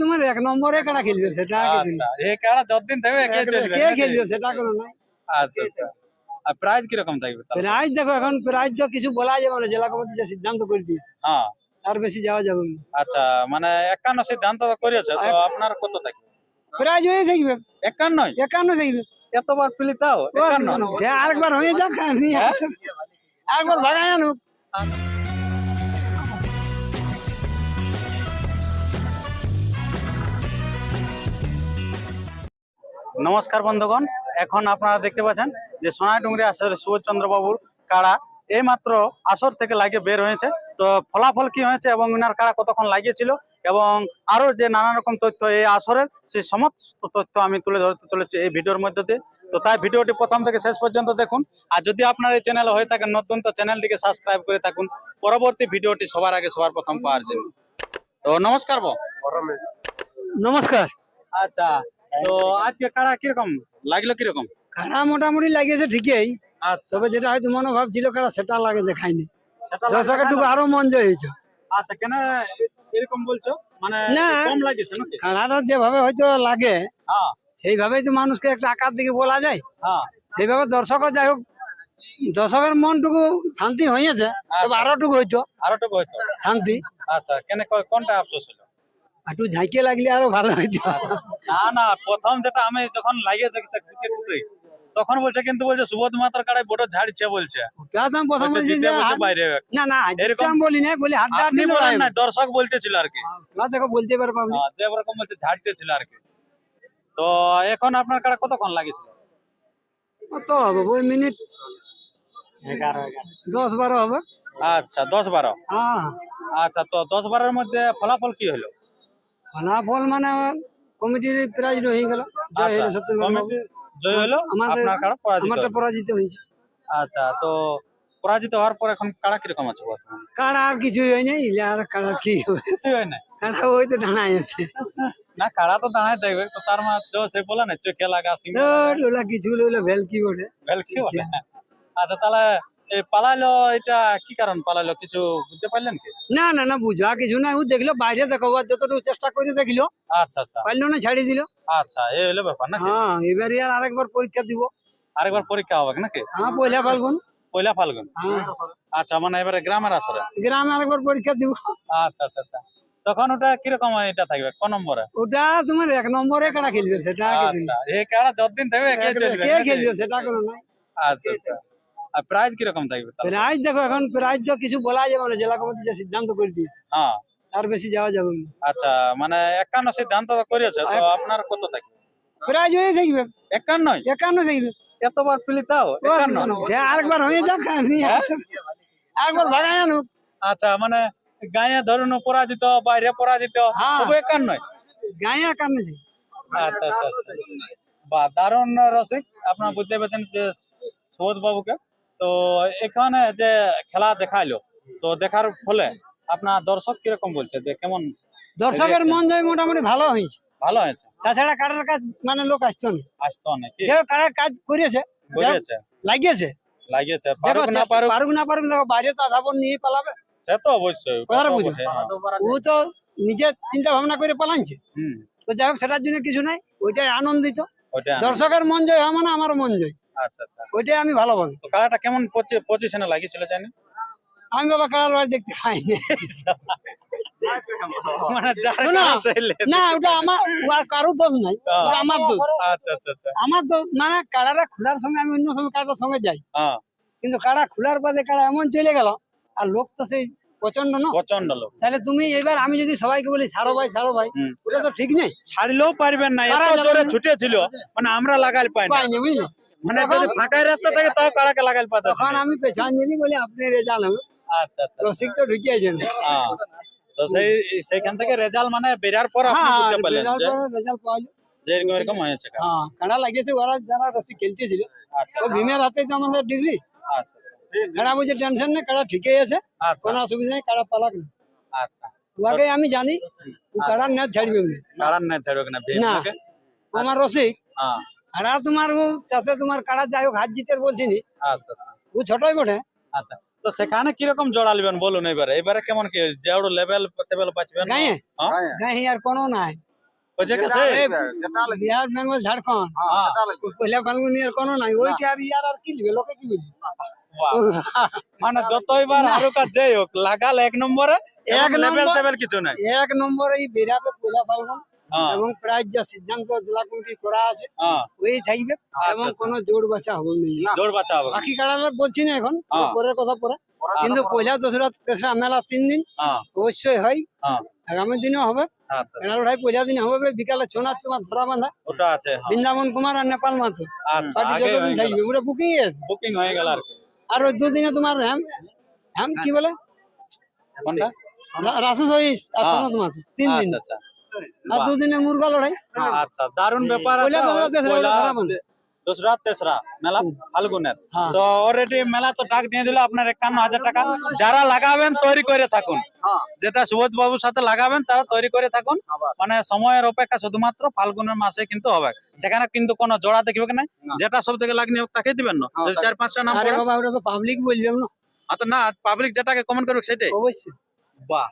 তোমার এক নম্বরে কারা খেলবে সেটা আচ্ছা এই যতদিন থাকবে কে। চলবে? কে খেলবে সেটা কোনো নাই। আচ্ছা আচ্ছা। আর প্রাইস কীরকম থাকবে? প্রাইজ দেখো এখন প্রাইজ তো কিছু বলা যাবে না জেলা কমিটি যে সিদ্ধান্ত করে দিয়েছে হ্যাঁ। তার বেশি যাওয়া যাবে না। আচ্ছা মানে একান্ন সিদ্ধান্ত করেছে তো আপনার কত থাকবে? প্রাইজ হয়ে থাকবে। একান্নই একান্ন থাকবে। এতবার পিলি তাও একান্ন। আরেকবার হয়ে যাক হ্যাঁ? আরেকবার ভাগায় আনুক। নমস্কার বন্ধুগণ এখন আপনারা দেখতে পাচ্ছেন যে সোনাডুঙ্গরি আসরের সুবোধচন্দ্র বাবুর কাড়া। এই মাত্র আসর থেকে লাগিয়ে বের হয়েছে। তো ফলাফল কি হয়েছে এবং ইনার কাড়া কতক্ষণ লাগিয়েছিল এবং আরও যে নানা রকম তথ্য এই আসরের সেই সমস্ত তথ্য আমি তুলে ধরতে চলেছি এই ভিডিওর মধ্যে দিয়ে। তো তাই ভিডিওটি প্রথম থেকে শেষ পর্যন্ত দেখুন। আর যদি আপনার এই চ্যানেল হয়ে থাকেন নতুন তো চ্যানেলটিকে সাবস্ক্রাইব করে থাকুন। পরবর্তী ভিডিওটি সবার আগে সবার প্রথম পাওয়ার জন্য। তো নমস্কার বো নমস্কার। আচ্ছা। তো আজকে কাড়া কীরকম? লাগল কীরকম? কারা মোটামুটি লাগিয়েছে ঠিকই। আচ্ছা। তবে যেটা হয়তো মনোভাব ছিল কারা সেটা লাগে দেখায়নি। দর্শকের আরও মন জয় হয়েছে। আচ্ছা কেন এরকম বলছো? মানে কম নাকি? যেভাবে হয়তো লাগে হ্যাঁ। সেইভাবেই তো মানুষকে একটা আকার দিকে বলা যায়। হ্যাঁ। সেইভাবে দর্শকও যাই হোক দর্শকের মনটুকু শান্তি হয়েছে তবে আচ্ছা। আরোটুকু হইতো। আরও তো হয়তো শান্তি। আচ্ছা কেন কোনটা আফসোস হলো? একটু ঝাঁকিয়ে লাগলে আরও ভালো হইতো না না প্রথম যেটা আমি যখন লাগিয়ে দেখি ক্রিকেট উঠে তখন বলছে কিন্তু বলছে সুবোধ মাতার কাড়ায় বড় ঝাড়ছে বলছে। প্রথম বাইরে। না না এরকম- বলি না বলি হাত আপনি হাত না দর্শক বলতেছিল আর কি। দেখো বলতে পারে পাবলিক। হ্যাঁ, বলছে ঝাড়তে ছিল আর কি। তো এখন আপনার কাড়া কতক্ষণ লাগিয়েছিল? কত হবে? ওই মিনিট দশ বারো হবে। আচ্ছা দশ বারো। হ্যাঁ। আচ্ছা তো দশ বারোর মধ্যে ফলাফল কি হলো? ফলাফল মানে কমিটির প্রাইজ হয়ে গেল। জয় আচ্ছা, হলো সত্যেন্দ্র জয় হলো? আপনার কাড়া পরাজিত আমারটা পরাজিত হয়েছে। আচ্ছা তো পরাজিত হওয়ার পর এখন কাড়া কীরকম আছে বর্তমানে? কাড়া আর কিছুই হয় নাই আর কাড়া কি কিছু হয় না কাড়া ওই তো ডানায় আছে। না কাড়া তো দাঁড়ায় দেখবে তো তার মানে তো সে বলে না চোখে লাগা ধুর, ওলা কিছু ওলা ভেলকি ওঠে ভেল কি বলে আচ্ছা তাহলে এই পালাইলো এটা কি কারণ পালাইলো কিছু বুঝতে পারলেন কি? না না না বুঝা কিছু না ও দেখল বাইরে দেখো যতটুকু চেষ্টা করে দেখল আচ্ছা আচ্ছা। পারল না ছাড়ি দিল। আচ্ছা এই হলো ব্যাপার নাকি? হ্যাঁ এবার আর আরেকবার পরীক্ষা দিব। আরেকবার পরীক্ষা হবে নাকি? হ্যাঁ পয়লা ফাল্গুন। পয়লা ফাল্গুন। হ্যাঁ। আচ্ছা মানে এবারে গ্রামের আসরে? গ্রামে আরেকবার পরীক্ষা দিব। আচ্ছা আচ্ছা আচ্ছা। তখন ওটা কীরকম এটা থাকবে? কোন নম্বরে? ওটা তোমার এক নম্বরে কারা খেলবে সেটা আচ্ছা এই কাড়া যতদিন থাকবে কে? খেলবে সেটা কোনো নাই। আচ্ছা আচ্ছা। আর প্রাইস কীরকম থাকবে? প্রাইজ দেখো এখন প্রাইজ তো কিছু বলা যাবে না জেলা কমিটি যে সিদ্ধান্ত করে দিয়েছে হ্যাঁ। তার বেশি যাওয়া যাবে না। আচ্ছা মানে একান্ন সিদ্ধান্ত করেছে তো আপনার কত থাকবে? প্রাইজ হয়ে থাকবে। একান্নই একান্ন থাকবে। এতবার পিলি তাও? একান্ন? আরেকবার হয়ে যাক আর হ্যাঁ? আরেকবার ভাগায় আনুক আচ্ছা মানে গায়ে ধরুন পরাজিত বাইরে পরাজিত হ্যাঁ। তবু একান্নই গায়ে একান্ন আচ্ছা আচ্ছা আচ্ছা। বা দারুণ রসিক আপনার বুঝতে পেরেছেন যে সুবোধ বাবুকে। তো এখানে যে খেলা দেখাইলো তো দেখার ফলে আপনার দর্শক কীরকম বলছে? যে কেমন দর্শকের মন জয় মোটামুটি ভালো হয়েছে। ভালো হয়েছে? তাছাড়া কাটার কাজ মানে লোক আসতো না। আসতো নাকি যে কাটার কাজ করেছে লাগিয়েছে। লাগিয়েছে। পারুক না পারুক। পারুক না পারুক দেখো বাইরে নিয়ে পালাবে। সে তো অবশ্যই। কথাটা তো বুঝো। ও তো নিজে চিন্তা ভাবনা করে পালাইছে। তো যাই হোক সেটার জন্য কিছু নাই। ওইটাই আনন্দিত। দর্শকের মন জয় হয় মানে আমারও মন জয়। আচ্ছা আচ্ছা। ওইটাই আমি তো খেলাটা কেমন পজিশনে লাগিয়েছিল জানি আমি বাবা কালার দেখতে পাইনি। যার শোনো, কাছে সেই লে- না ওটা আমার কারও দোষ নাই। আমার দোষ। আমার দোষ কাড়াটা খোলার সময় আমি অন্য সময় কাড়ার সঙ্গে যাই। কিন্তু কাড়া খোলার বাদে কাড়া এমন চলে গেল আর লোক তো সেই প্রচণ্ড না? প্রচণ্ড লোক। তাহলে তুমি এবার আমি যদি সবাইকে বলি সারো ভাই সারো ভাই ওটা তো ঠিক নেই। ছাড়লেও পারবেন না জোরে ছুটেছিল। মানে আমরা লাগাইল পাই পাইনি বুঝলি? মানে তখন- যদি ফাঁকাই রাস্তা থাকে তাও কারাকে লাগাইল পাতা তখন আমি পেছন দিলি বলি আপনি রেজাল্ট হবে। আচ্ছা আচ্ছা রসিক তো ঢুকিয়েছেন হ্যাঁ। তো সেই সেইখান থেকে রেজাল্ট মানে বেরার পর আপনি হ্যাঁ বুঝতে পারলেন যে রেজাল্ট পাওয়া যায়। যে এরকম এরকম হয়েছে কাজ। হ্যাঁ কাড়া লাগিয়েছে ওরা যারা রসিক খেলতেছিল। আচ্ছা ও ভীমের হাতে তো আমাদের ডিগ্রি। আচ্ছা কাড়া বুঝে টেনশন নেই কাড়া ঠিকই আছে আচ্ছা। কোনো অসুবিধা নেই কাড়া পালাক না। আচ্ছা। উহাকে আমি জানি ও কাড়ার না ছাড়বে উনি। কারণ নাই ছাড়বে না ভীম না। লোকে। ও আমার রসিক। হ্যাঁ। কাড়া তোমার ও চাষে তোমার কাড়া যাই হোক হাত জিতে বলছিনি আচ্ছা আচ্ছা। ও ছোটই বটে। আচ্ছা তো সেখানে কীরকম জোড়া নেবেন বলুন এবারে? এবারে কেমন কি যেওড় লেভেল টেবিল পাচ্ছেন গাঁয়ে। হ্যাঁ? গাঁয়ে। আর কোনো নাই। ওই জায়গা সে এ, বিহার বেঙ্গল ঝাড়খণ্ড। হ্যাঁ পয়লা ফাল্গুনি আর কোনো নাই। ওইটা আর ইয়ার আর কি লিবে লোকে কি বলবে? বাহ। মানে যতইবার হারুকা যেই হোক লাগাল এক নম্বরে এক এক লেভেল নম্বর- টেবিল কিছু নাই। এক নম্বর এই বেরাবে পয়লা ফাল্গুন। হ্যাঁ এবং প্রাইজ যা সিদ্ধান্ত জেলা কমিটি করা আছে হ্যাঁ। ওই থাকবে এবং আচ্ছা। কোনো জোড় বাছা হবে না। জোর বাঁচা হবে বাকি কাড়ালে বলছি না এখন হ্যাঁ। পরের কথা পরে। কিন্তু পয়লা দোসরা তেসরা মেলা তিন দিন হ্যাঁ। অবশ্যই হয়। হ্যাঁ। আগামী দিনেও হবে। আচ্ছা। মেলা লড়াই পয়লা দিন হবে বিকালে ছৌ নাচ তোমার ধরা বাঁধা। ওটা আছে হ্যাঁ। বৃন্দাবন কুমার আর নেপাল মাথু। আচ্ছা পার্টি যতদিন থাকবে ওটা বুকিং আছে। বুকিং হয়ে গেল আর ওই দুদিনে তোমার হ্যাম হ্যাম কি বলে? কোনটা? রাসু সহিস আর হ্যাঁ। মাথু তিন দিন। আচ্ছা আচ্ছা। আর দুদিনে মুরগা লড়াই। আচ্ছা দারুণ ব্যাপার দোসরা তেসরা মেলা ফাল্গুনের। হ্যাঁ। তো অলরেডি মেলা তো ডাক দিয়ে দিল আপনার একান্ন হাজার টাকা। যারা লাগাবেন তৈরি করে থাকুন। যেটা সুবোধ বাবুর সাথে লাগাবেন তারা তৈরি করে থাকুন। মানে সময়ের অপেক্ষা শুধুমাত্র ফাল্গুনের মাসে কিন্তু হবে। সেখানে কিন্তু কোনো জোড়া দেখবে না। যেটা সব থেকে লাগনি হোক তাকে দিবেন না। যদি চার পাঁচটা নাম বাবা ওটা তো পাবলিক বলবে না। আ তো না পাবলিক যেটাকে কমেন্ট করবে সেটাই। অবশ্যই। বাহ।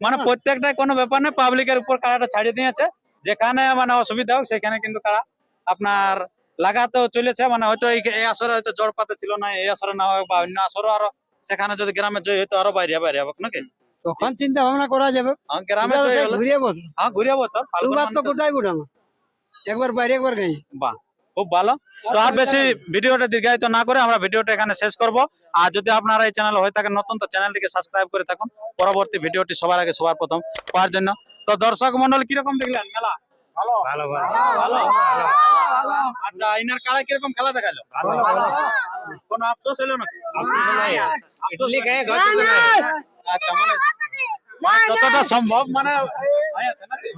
মানে হ্যাঁ। প্রত্যেকটাই কোনো ব্যাপার নেই পাবলিকের উপর কাড়াটা ছাড়িয়ে দিয়েছে। যেখানে মানে অসুবিধা হোক সেখানে কিন্তু কাড়া আপনার লাগাতেও চলেছে। মানে হয়তো এই আসরে হয়তো জড় পাতে ছিল না এই আসরে না হোক বা অন্য আসরে আরও সেখানে যদি গ্রামে জয় হতো আরও বাইরে বাইরে হবে নাকি? তখন চিন্তা ভাবনা করা যাবে। হ্যাঁ, গ্রামে ঘুরিয়ে বসো। হ্যাঁ ঘুরিয়ে বছর তো গোটা একবার বাইরে একবার গাই বাহ। খুব ভালো। তো আর বেশি ভিডিওটা দীর্ঘায়িত না করে আমরা ভিডিওটা এখানে শেষ করব। আর যদি আপনারা এই চ্যানেল হয়ে থাকেন নতুন তো চ্যানেলটিকে সাবস্ক্রাইব করে থাকুন। পরবর্তী ভিডিওটি সবার আগে সবার প্রথম পাওয়ার জন্য। তো দর্শক মন্ডল কীরকম দেখলেন মেলা? ভালো। ভালো ভালো। আচ্ছা ইনার কারা কীরকম খেলা দেখাল? কোনো আফসোস হলো নাকি? আচ্ছা মানে যতটা সম্ভব মানে হয়েছে নাকি?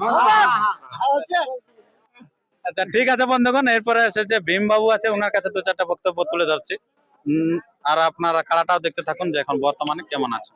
আচ্ছা ঠিক আছে বন্ধুগণ, এরপরে এসে যে ভীম বাবু আছে ওনার কাছে দু চারটা বক্তব্য তুলে ধরছি। আর আপনারা খেলাটাও দেখতে থাকুন যে এখন বর্তমানে কেমন আছে।